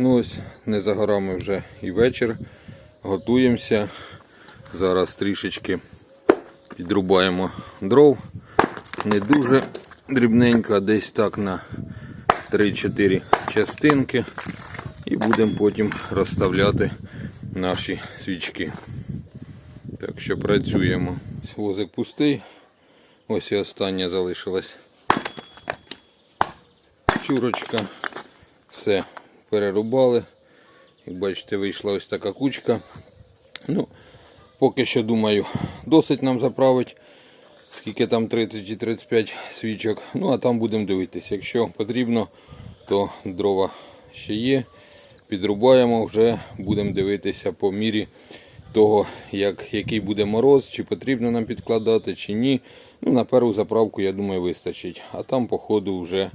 ну ось не за горами вже і вечір. Готуємося. Зараз трішечки підрубаємо дров. Не дуже дрібненько, а десь так на 3-4 частинки. І будемо потім розставляти наші свічки. Так що працюємо. Возик пустий. Ось і остання залишилась чурочка. Все, перерубали. Як бачите, вийшла ось така кучка. Ну, поки що думаю, досить нам заправить. Скільки там 30 чи 35 свічок. Ну, а там будемо дивитися. Якщо потрібно, то дрова ще є. Підрубаємо, вже будемо дивитися по мірі того, як, який буде мороз, чи потрібно нам підкладати, чи ні. Ну, на першу заправку, я думаю, вистачить. А там, по ходу, вже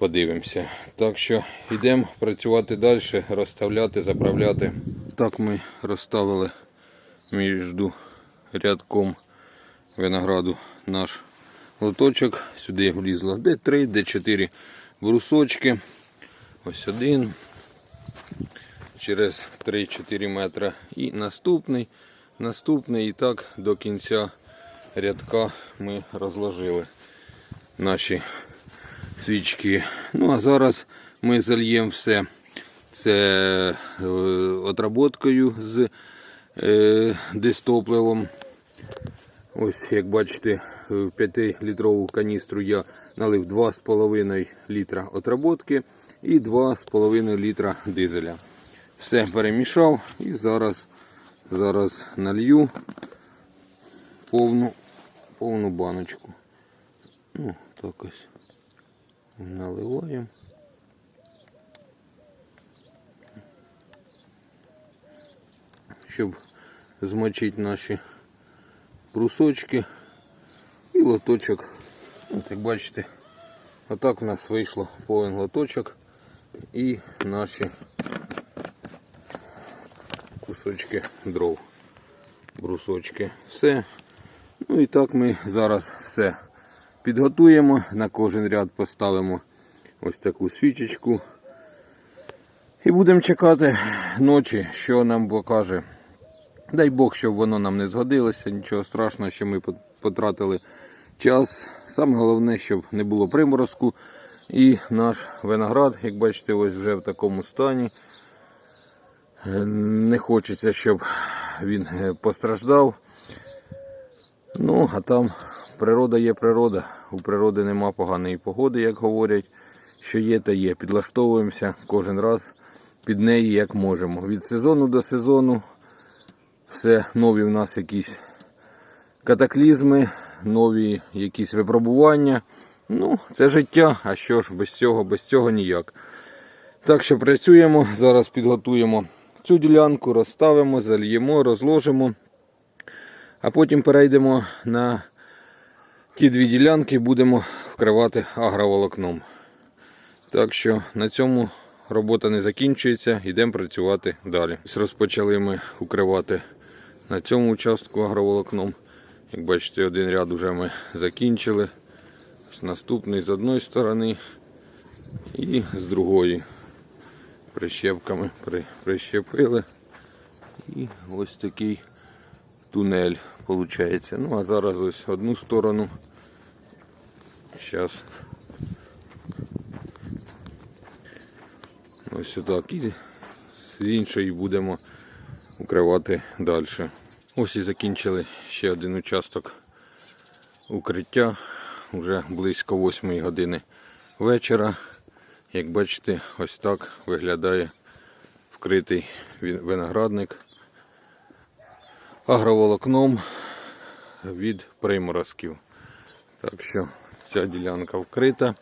подивимося. Так що йдемо працювати далі, розставляти, заправляти. Так ми розставили між рядком винограду наш лоточок. Сюди влізло де 3, де 4 брусочки. Ось один. Через 3-4 метри. І наступний, наступний. І так до кінця рядка ми розложили наші свічки. Ну а зараз ми зальємо все це е, отработкою з е, дистопливом. Ось, як бачите, в 5-літрову каністру я налив 2,5 літра отработки і 2,5 літра дизеля. Все перемішав і зараз, зараз налью повну, повну баночку. Ну, так ось наливаємо. Щоб змочити наші брусочки і лоточок. От, як бачите, отак в нас вийшло повен лоточок і наші кусочки дров, брусочки. Все. Ну і так ми зараз все підготуємо. На кожен ряд поставимо ось таку свічечку. І будемо чекати ночі, що нам покаже. Дай Бог, щоб воно нам не згодилося, нічого страшного, що ми потратили час. Саме головне, щоб не було приморозку. І наш виноград, як бачите, ось вже в такому стані. Не хочеться, щоб він постраждав. Ну, а там природа є природа. У природи нема поганої погоди, як говорять. Що є, та є. Підлаштовуємося кожен раз під неї як можемо. Від сезону до сезону все нові в нас якісь катаклізми, нові якісь випробування. Ну, це життя, а що ж, без цього, без цього ніяк. Так що працюємо, зараз підготуємо цю ділянку, розставимо, зальємо, розложимо. А потім перейдемо на ті дві ділянки будемо вкривати агроволокном. Так що на цьому робота не закінчується, йдемо працювати далі. Ось Розпочали ми укривати на цьому участку агроволокном. Як бачите, один ряд вже ми закінчили. Ось Наступний з одної сторони і з другої. Прищепками при, прищепили. І ось такий тунель виходить. Ну а зараз ось одну сторону. Зараз ось отак і з іншої будемо укривати далі. Ось і закінчили ще один участок укриття. Уже близько 8 години вечора. Як бачите, ось так виглядає вкритий виноградник агроволокном від приморозків. Так що ця ділянка вкрита.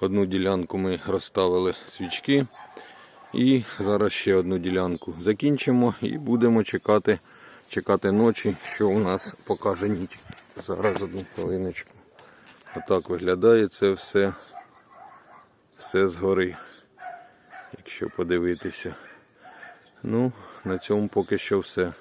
Одну ділянку ми розставили свічки. І зараз ще одну ділянку закінчимо і будемо чекати чекати ночі, що у нас покаже ніч. Зараз одну хвилиночку. Отак виглядає це все, все згори, якщо подивитися. Ну, на цьому поки що все.